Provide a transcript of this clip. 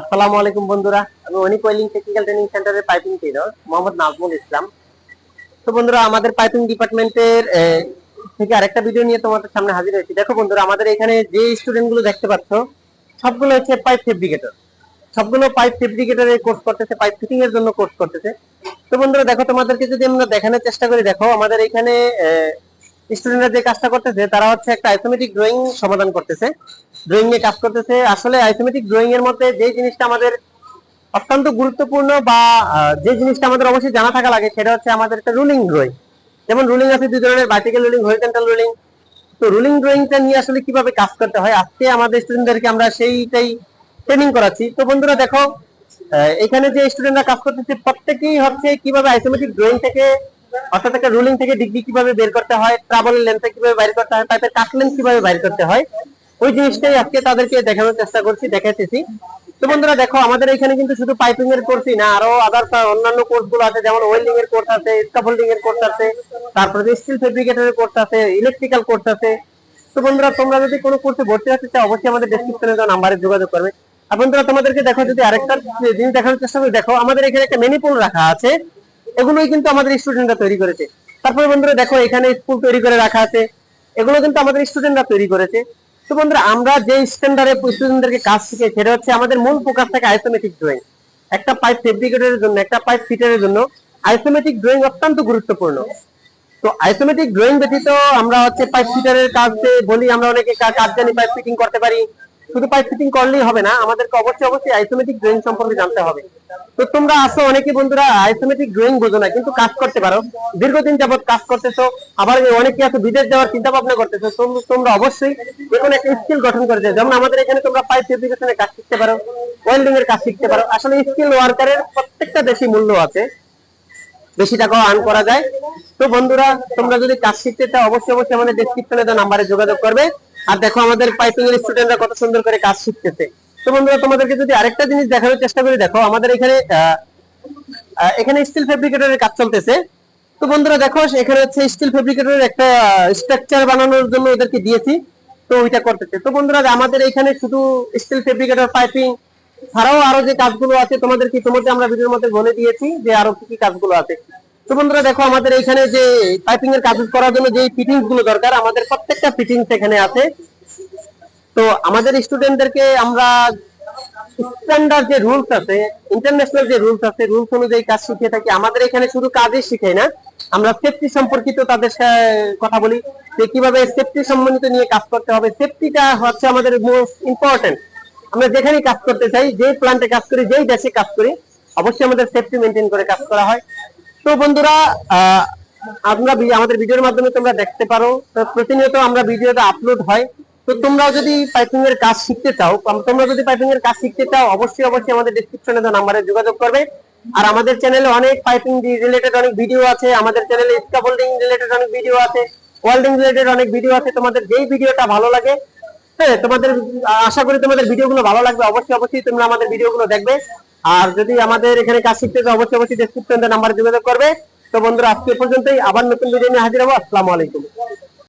আসসালামু আলাইকুম বন্ধুরা। আমি অনিক ওয়েলিং টেকনিক্যাল ট্রেনিং সেন্টারের পাইপিং ট্রেনার মোহাম্মদ নাজমুল ইসলাম। তো বন্ধুরা, আমাদের পাইপিং ডিপার্টমেন্টের থেকে আরেকটা ভিডিও নিয়ে তোমাদের সামনে হাজির হয়েছি। দেখো বন্ধুরা, আমাদের এখানে যে স্টুডেন্টগুলো দেখতে পাচ্ছ, সবগুলো হচ্ছে পাইপ ফেব্রিকেটর সবগুলো পাইপ ফেব্রিকেটরের কোর্স করতেছে পাইপ ফিটিং এর জন্য কোর্স করতেছে। তো বন্ধুরা, দেখো তোমাদেরকে যদি আমরা দেখানোর চেষ্টা করি, দেখো আমাদের এখানে স্টুডেন্টরা যে কাজটা করতেছে, তারা হচ্ছে একটা আইসোমেটিক ড্রয়িং সমাধান করতেছে। ড্রয়িং নিয়ে কাজ করতেছে। আসলে আইসোমেটিক ড্রয়িং এর মধ্যে যে জিনিসটা আমাদের অত্যন্ত গুরুত্বপূর্ণ বা যে জিনিসটা আমাদের অবশ্যই জানা থাকা লাগে, সেটা হচ্ছে আমাদের একটা রুলিং ড্রয়িং যেমন রুলিং আছে দুই ধরনের ভার্টিক্যাল রুলিং হরিজন্টাল রুলিং তো রুলিং ড্রয়িংটা নিয়ে আসলে কীভাবে কাজ করতে হয়? আজকে আমাদের স্টুডেন্টদেরকে আমরা সেইটাই ট্রেনিং করাচ্ছি। তো বন্ধুরা দেখো এখানে যে স্টুডেন্টরা কাজ করতেছে, প্রত্যেকেই হচ্ছে কীভাবে আইসোমেটিক ড্রয়িং থেকে অর্থাৎ একটা রুলিং থেকে ডিগ্রি কীভাবে বের করতে হয় ট্রাভেল লেন্থ কীভাবে বাইর করতে হয় পাইপের কাট লেন্থ কীভাবে বাইর করতে হয়, ওই জিনিসটাই আজকে তাদেরকে দেখানোর চেষ্টা করছি, দেখাইতেছি। তো বন্ধুরা দেখো, আমাদের এখানে কিন্তু শুধু পাইপিং এর কোর্সই না, আরও আদার অন্যান্য কোর্সগুলো আছে, যেমন ওয়েল্ডিং এর কোর্স আছে স্কাফোল্ডিং এর কোর্স আছে, তারপরে স্টিল কোর্স আছে ইলেকট্রিক্যাল কোর্স আছে। তো বন্ধুরা, তোমরা যদি কোনো কোর্সে ভর্তি হতে চাও, অবশ্যই আমাদের ডেসক্রিপশনে নাম্বারে যোগাযোগ করবে। আর বন্ধুরা, তোমাদেরকে দেখো, যদি আরেকটা জিনিস দেখানোর চেষ্টা করি, দেখো, আমাদের এখানে একটা মেনি পুল রাখা আছে। এগুলোই কিন্তু আমাদের স্টুডেন্টরা তৈরি করেছে। তারপরে বন্ধুরা দেখো, এখানে স্কুল তৈরি করে রাখা আছে। এগুলো কিন্তু আমাদের স্টুডেন্টরা তৈরি করেছে। তো বন্ধুরা, আমরা যে স্ট্যান্ডার্ডে স্টুডেন্টদেরকে কাজ শিখে সেটা হচ্ছে আমাদের মূল ফোকাস থাকে আইসোমেটিক ড্রয়িং একটা পাইপ ফেব্রিকেটরের জন্য, একটা পাইপ ফিটারের জন্য আইসোমেটিক ড্রয়িং অত্যন্ত গুরুত্বপূর্ণ। তো আইসোমেটিক ড্রয়িং ব্যতীত আমরা হচ্ছে পাইপ ফিটারের কাজে বলি, আমরা অনেকে কাজ জানি পাইপ ফিটিং করতে পারি। শুধু পাইপ ফিটিং করলেই হবে না, আমাদেরকে অবশ্যই অবশ্যই আইসোমেটিক ড্রয়িং সম্পর্কে জানতে হবে। তো তোমরা আসো অনেকে বন্ধুরা আইসোমেটিক ড্রয়িং বোঝো না, কিন্তু কাজ করতে পারো। দীর্ঘদিন যাবত কাজ করতেছো, আবার অনেকে আছে, বিদেশ যাওয়ার চিন্তা ভাবনা করতেছো তোমরা অবশ্যই কোনো একটা স্কিল গঠন করতে যেমন আমাদের এখানে তোমরা পাইপ ফেব্রিকেশনের কাজ শিখতে পারো ওয়েল্ডিং এর কাজ শিখতে পারো। আসলে স্কিল ওয়ার্কারের প্রত্যেকটা বেশি মূল্য আছে, বেশি টাকাও আর্ন করা যায়। তো বন্ধুরা, তোমরা যদি কাজ শিখতে চাও, অবশ্যই অবশ্যই আমাদের ডেসক্রিপশনে নাম্বারে যোগাযোগ করবে। আর দেখো আমাদের পাইপিং এর স্টুডেন্টরা কত সুন্দর করে কাজ শিখতেছে। তো বন্ধুরা, তোমাদেরকে যদি আরেকটা জিনিস দেখানোর চেষ্টা করি, দেখো আমাদের এখানে এখানে স্টিল ফেব্রিকেটরের কাজ চলতেছে। তো বন্ধুরা, দেখো, এখানে হচ্ছে স্টিল ফেব্রিকেটরের একটা স্ট্রাকচার বানানোর জন্য ওদেরকে দিয়েছি। তো ওইটা করতেছে। তো বন্ধুরা, আমাদের এখানে শুধু স্টিল ফেব্রিকেটর পাইপিং ছাড়াও আরও যে কাজগুলো আছে, তোমাদেরকে ইতিমধ্যে আমরা ভিডিওর মধ্যে বলে দিয়েছি যে আরও কি কি কাজগুলো আছে। তো বন্ধুরা দেখো, আমাদের এখানে যে পাইপিং এর কাজ করার জন্য যে ফিটিংসগুলো দরকার, আমাদের প্রত্যেকটা ফিটিংস এখানে আছে। তো আমাদের স্টুডেন্টদেরকে আমরা স্ট্যান্ডার্ড যে রুলস আছে ইন্টারন্যাশনাল যে রুলস আছে রুলস অনুযায়ী কাজ শিখিয়ে থাকি। আমাদের এখানে শুধু কাজই শিখাই না, আমরা সেফটি সম্পর্কিত তাদের কথা বলি যে কীভাবে সেফটি সম্বন্ধিত নিয়ে কাজ করতে হবে। সেফটিটা হচ্ছে আমাদের মোস্ট ইম্পর্টেন্ট আমরা যেখানে কাজ করতে চাই, যে প্ল্যান্টে কাজ করি, যেই দেশে কাজ করি, অবশ্যই আমাদের সেফটি মেনটেন করে কাজ করা হয়। তো বন্ধুরা আমরা আমাদের ভিডিওর মাধ্যমে তোমরা দেখতে পারো। তো প্রতিনিয়ত আমরা ভিডিওটা আপলোড হয়। তো তোমরা যদি পাইপিং এর কাজ শিখতে চাও তোমরা যদি পাইপিং এর কাজ শিখতে চাও, অবশ্যই অবশ্যই আমাদের ডেসক্রিপশনে দেওয়া নাম্বারে যোগাযোগ করবে। আর আমাদের চ্যানেলে অনেক পাইপিং রিলেটেড অনেক ভিডিও আছে। আমাদের চ্যানেলে স্কাফোল্ডিং রিলেটেড অনেক ভিডিও আছে। ওয়েল্ডিং রিলেটেড অনেক ভিডিও আছে। তোমাদের যেই ভিডিওটা ভালো লাগে হ্যাঁ তোমাদের আশা করি তোমাদের ভিডিওগুলো ভালো লাগবে। অবশ্যই অবশ্যই তোমরা আমাদের ভিডিওগুলো দেখবে। আর যদি আমাদের এখানে কাজ শিখতে চাও, অবশ্যই অবশ্যই ডেসক্রিপশন নাম্বারে যোগাযোগ করবে। তো বন্ধুরা, আজকে পর্যন্তই। আবার নতুন ভিডিও নিয়ে হাজির হব। আসসালামু আলাইকুম।